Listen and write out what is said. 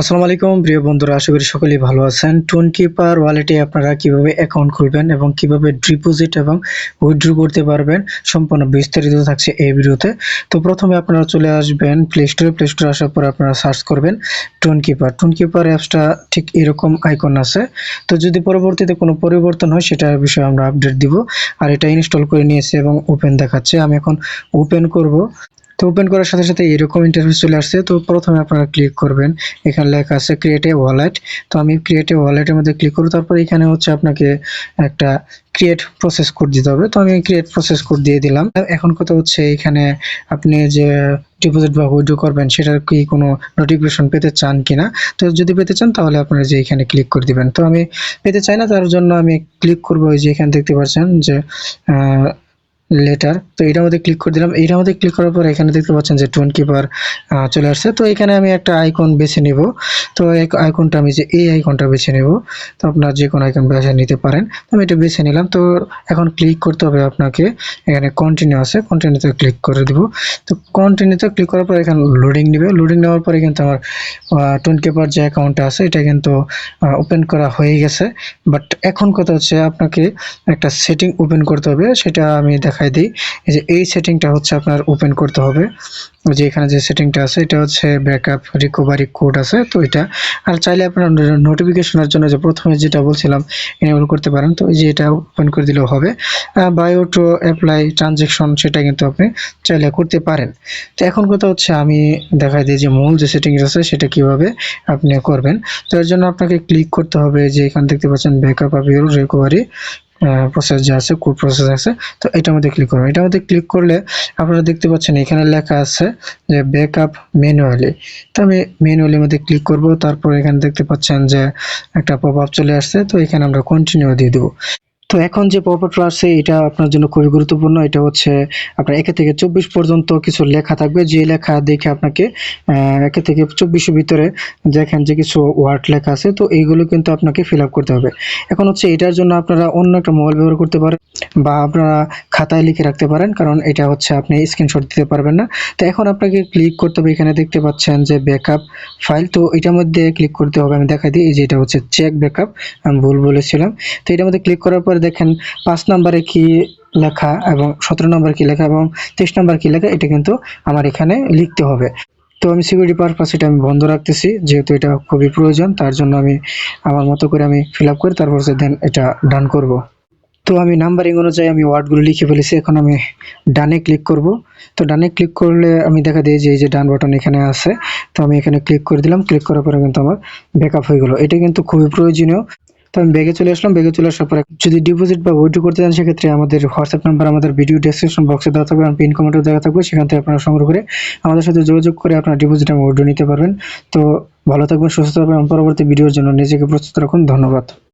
আসসালামু আলাইকুম, প্রিয় বন্ধুরা, আশা করি সকলেই ভালো আছেন। টোন কিপার ওয়ালেটে আপনারা কীভাবে অ্যাকাউন্ট খুলবেন এবং কীভাবে ডিপোজিট এবং উইথড্র করতে পারবেন সম্পূর্ণ বিস্তারিত থাকছে এই ভিডিওতে। তো প্রথমে আপনারা চলে আসবেন প্লে স্টোরে প্লে স্টোরে আসার পর আপনারা সার্চ করবেন টোন কিপার টোন কিপার অ্যাপসটা ঠিক এরকম আইকন আছে। তো যদি পরবর্তীতে কোনো পরিবর্তন হয় সেটার বিষয়ে আমরা আপডেট দিব। আর এটা ইনস্টল করে নিয়েছি এবং ওপেন দেখাচ্ছে। আমি এখন ওপেন করব। তো ওপেন করার সাথে সাথে এরকম ইন্টারফেস চলে আসছে। তো প্রথমে আপনারা ক্লিক করবেন। এখানে লেখা আছে ক্রিয়েট এ ওয়ালেট তো আমি ক্রিয়েট এ ওয়ালেটের মধ্যে ক্লিক করব। তারপর এখানে হচ্ছে আপনাকে একটা ক্রিয়েট প্রসেস কোড দিতে হবে। তো আমি ক্রিয়েট প্রসেস কোড দিয়ে দিলাম। এখন কথা হচ্ছে এখানে আপনি যে ডিপোজিট বা উইথড্র করবেন, সেটার কি কোনো নোটিফিকেশন পেতে চান কিনা? তো যদি পেতে চান, তাহলে আপনারা যে এখানে ক্লিক করে দিবেন। তো আমি পেতে চাই না, তার জন্য আমি ক্লিক করব। ওই যে এখানে দেখতে পাচ্ছেন যে লেটার তো এটার মধ্যে ক্লিক করে দিলাম। এইটার মধ্যে ক্লিক করার পর এখানে দেখতে পাচ্ছেন যে টোন কিপার চলে আসছে। তো এখানে আমি একটা আইকন বেছে নিব। তো আইকনটা আমি যে এই আইকনটা বেছে নেব। তো আপনার যে কোনো আইকন বেছে নিতে পারেন। আমি এটা বেছে নিলাম। তো এখন ক্লিক করতে হবে আপনাকে। এখানে কন্টিনিউ আছে। কন্টিনিউতে ক্লিক করে দিব। তো কন্টিনিউতে ক্লিক করার পর এখানে লোডিং নেবে। লোডিং নেওয়ার পরে কিন্তু আমার টোন কিপার যে অ্যাকাউন্টটা আছে, এটা কিন্তু ওপেন করা হয়ে গেছে। বাট এখন কথা হচ্ছে আপনাকে একটা সেটিং ওপেন করতে হবে। সেটা আমি দেখাই দিই। এই যে এই সেটিংটা হচ্ছে আপনার ওপেন করতে হবে। যে এখানে যে সেটিংটা আছে, এটা হচ্ছে ব্যাকআপ রিকভারি কোড আছে, তো এটা। আর চাইলে আপনার নোটিফিকেশনের জন্য যে প্রথমে যেটা বলছিলাম এনেবল করতে পারেন, তো এই যে এটা ওপেন করে দিলেও হবে। বায়ো টু অ্যাপ্লাই ট্রানজেকশন সেটা কিন্তু আপনি চাইলে করতে পারেন। তো এখন কথা হচ্ছে, আমি দেখাই দিই যে মূল যে সেটিংস আছে, সেটা কীভাবে আপনি করবেন। তো এর জন্য আপনাকে ক্লিক করতে হবে যে এখানে দেখতে পাচ্ছেন backup of your recovery process যে আছে কোড প্রসেস আছে, তো এটার মধ্যে ক্লিক করবেন এটার মধ্যে ক্লিক করলে আপনারা দেখতে পাচ্ছেন এখানে লেখা আছে যে ব্যাকআপ ম্যানুয়ালি তো আমি ম্যানুয়ালির মধ্যে ক্লিক করব, তারপর এখানে দেখতে পাচ্ছেন যে একটা পপ আপ চলে আসছে, তো এখানে আমরা কন্টিনিউ দিয়ে দেবো। তো এখন যে পপআপটা আছে এটা আপনার জন্য খুবই গুরুত্বপূর্ণ। এটা হচ্ছে আপনার একে থেকে চব্বিশ পর্যন্ত কিছু লেখা থাকবে। যে লেখা দেখে আপনাকে একে থেকে চব্বিশের ভিতরে দেখেন যে কিছু ওয়ার্ড লেখা আছে, তো এইগুলো কিন্তু আপনাকে ফিল আপ করতে হবে। এখন হচ্ছে এটার জন্য আপনারা অন্য একটা মোবাইল ব্যবহার করতে পারেন বা আপনারা খাতায় লিখে রাখতে পারেন, কারণ এটা হচ্ছে আপনি স্ক্রিনশট দিতে পারবেন না। তো এখন আপনাকে ক্লিক করতে হবে, এখানে দেখতে পাচ্ছেন যে ব্যাকআপ ফাইল তো এটার মধ্যে ক্লিক করতে হবে। আমি দেখা দিই যে এটা হচ্ছে চেক ব্যাকআপ আমি ভুল বলেছিলাম। তো এটার মধ্যে ক্লিক করার পর দেখেন পাঁচ নম্বরে কি লেখা এবং সতেরো নম্বর কি লেখা এবং তেইশ নম্বর কি লেখা, এটা কিন্তু আমার এখানে লিখতে হবে। তো আমি সিকিউরিটি পারপাস এটা আমি বন্ধ রাখতেছি, যেহেতু এটা খুবই প্রয়োজন, তার জন্য আমি আমার মতো করে আমি ফিল আপ করি তারপর দেন এটা ডান করব। তো আমি নাম্বারিং অনুযায়ী আমি ওয়ার্ডগুলো লিখে ফেলেছি, এখন আমি ডানে ক্লিক করব। তো ডানে ক্লিক করলে আমি দেখা দিই যে এই যে ডান বাটন এখানে আছে, তো আমি এখানে ক্লিক করে দিলাম ক্লিক করার পরে কিন্তু আমার ব্যাকআপ হয়ে গেলো। এটা কিন্তু খুবই প্রয়োজনীয়। তো আমি চলে আসলাম বেগে চলে আসার পরে যদি ডিপোজিট বা উইথড্র করতে চান, সেক্ষেত্রে আমাদের হোয়াটসঅ্যাপ নাম্বার আমাদের ভিডিও ডেসক্রিপশন বক্সে দেওয়া থাকবে পিন কমেন্টও দেওয়া থাকবে। সেখান থেকে আপনারা সংগ্রহ করে আমাদের সাথে যোগাযোগ করে আপনার ডিপোজিট এবং উইথড্র নিতে পারবেন। তো ভালো থাকবেন, সুস্থ থাকবেন পরবর্তী ভিডিওর জন্য নিজেকে প্রস্তুত রাখুন। ধন্যবাদ।